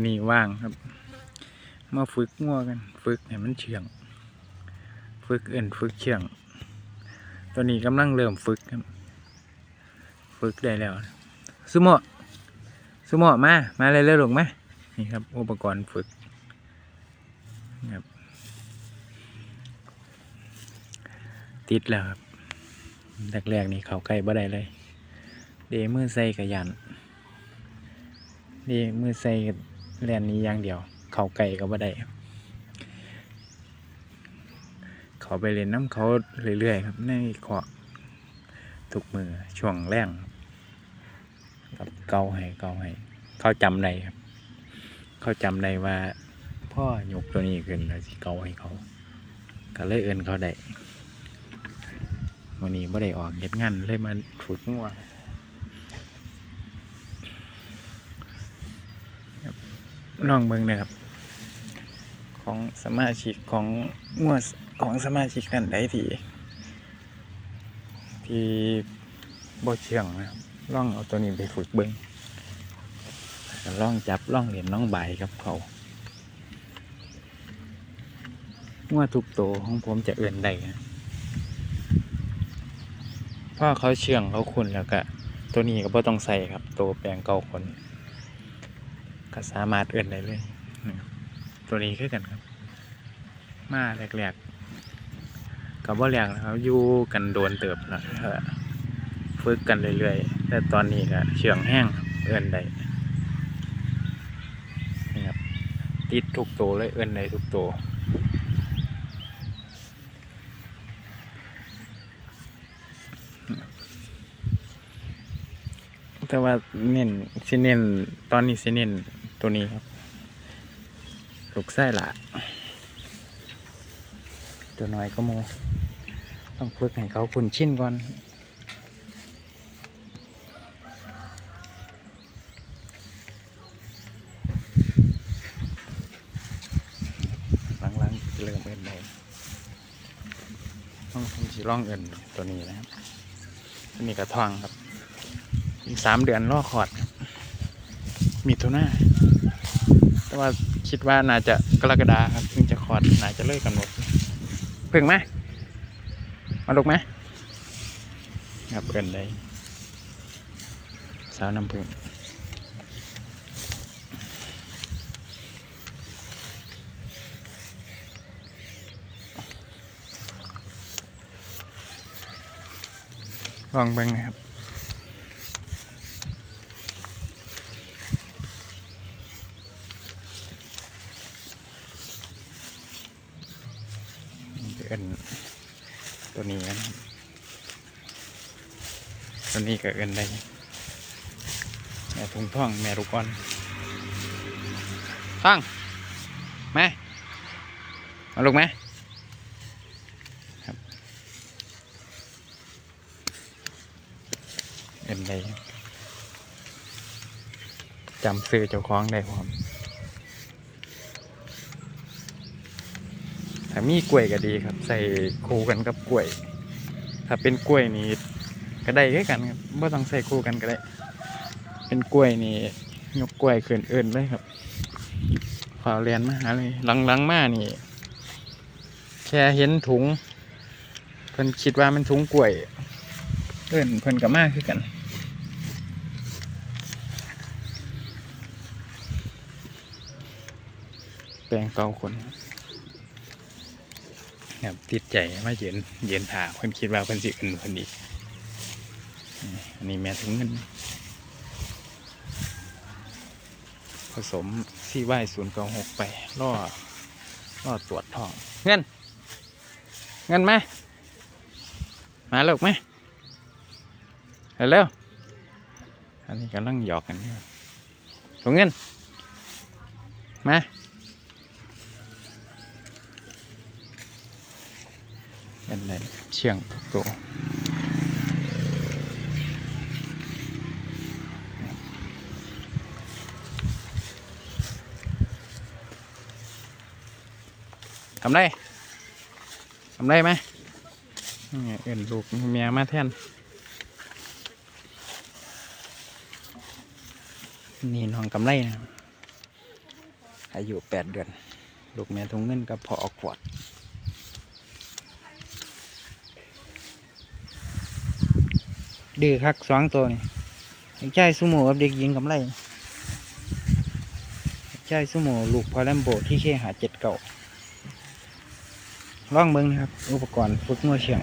วันนี้ว่างครับ มาฝึกงัวกัน ฝึกให้มันเชื่องฝึกเอื่นฝึกเชื่องตอนนี้กำลังเริ่มฝึกครับ ฝึกได้แล้วสุโมะสุโมะมา มาเลยเร็วลงมนี่ครับ อุปกรณ์ฝึกนะครับติดแล้วครับแรกๆนี่เขาใกล้บ่ได้เลย เดมือใส่กระยันเดมือใส่ แลนนี้อย่างเดียว เขาไก่ก็บ่ได้เขาไปเล่นน้ำเขาเรื่อยๆครับในขอทุกมือช่วงแรงครับเกาให้เกาให้เขาจำได้ครับ เขาจำได้ว่า พ่อยกตัวนี้ขึ้นแล้วสิเกาให้เขา ก็เลยเอินเขาได้วันนี้ไม่ได้ออกเฮ็ดงานเลยมาฝึกงัวครับ ลองเบิ่งนะครับ ของสมาชิกของงัวของสมาชิกนั่นได้ที่ที่บ่เชื่องนะครับลองเอาตัวนี้ไปฝึกเบิ่งลองจับลองเห็นน้องใบายกับเขางัวทุกตัวของผมจะเอื่นได้นะพราะเขาเชื่องเขาคุณแล้วก็ตัวนี้ก็บ่ต้องใส่ครับ ตัวแปลงเก่าคน ก็สามารถเอื่นได้เลยตัวนี้คือกันครับ มาแรกๆกับว่าแรกนะครับอยู่กันโดนเติบแล้วฝึกกันเรื่อยๆแต่ตอนนี้ก็เชื่องแห้งเอื่นได้นี่ครับติดทุกตัวเลยเอื่นได้ทุกตัวแต่ว่าเน้นสิเน้นตอนนี้สิเน้น ตัวนี้ครับ ลูกไส้ละตัวน้อยก็โมต้องฝึกให้เขาคุ้นชินก่อนหลังๆเริ่มเอ็นได้ต้องทำสีร่องเอ็นตัวนี้นะครับ ตัวนี้กระทองครับ อีกสามเดือนรอคลอด มีตัวหน้า แต่ว่าคิดว่าน่าจะกรกฎาครับถึงจะคลอดน่าจะเลิกกำหนดเพิ่งไหมมาลูกไหมครับเอินได้สาวน้ำพึ่งลองเบิ่งนะครับ เอินตัวนี้กันตัวนี้ก็เอินได้แม่ทุงท่องแม่ลูกอ่อนท่องแม่มาลูกไหมครับเอินได้จำซื้อเจ้าของได้พร้อม ถ้ามีกล้วยก็ดีครับ ใส่คู่กันกับกล้วย ถ้าเป็นกล้วยนี่ก็ได้คือกันครับไม่ต้องใส่คู่กันก็ได้ เป็นกล้วยนี่ยกกล้วยขึ้นเอื่นเลยครับขอเรียนมาหาเลยหลังๆมานี่ แค่เห็นถุงเพิ่นคิดว่ามันถุงกล้วยเอื่นเพิ่นกับมาคือกันแปลงเกาคนครับ ติดใจมาเย็นเย็นถาเพิ่นคิดว่าเพิ่นสิอื่นเพิ่นอีกนี่อันนี้แม่ถุงเงินผสมซี่ไหวศูนย์เก้าหกไปล่อล่อตรวจทอง เงิน เงินไหมมาลูกไหมเร็วอันนี้กำลังหยอกกันอยู่ถุงเงิน มา เป็นไรเชียงตัวทำได้ทำได้ไหมนี่เอ็นลูกเมียมาแทน นี่น้องกำไรนะอายุแปดเดือน ลูกแม่ทงเงินกับพอออกขวด ดื้อคักสองตัวนี่เด็กชายสุโมกับเด็กหญิงกำไรเด็กชายสุโมลูกพอแลมโบที่เคหาเจ็ดเก่าล่องเบิ้งนะครับ อุปกรณ์ฝึกงัวเชียง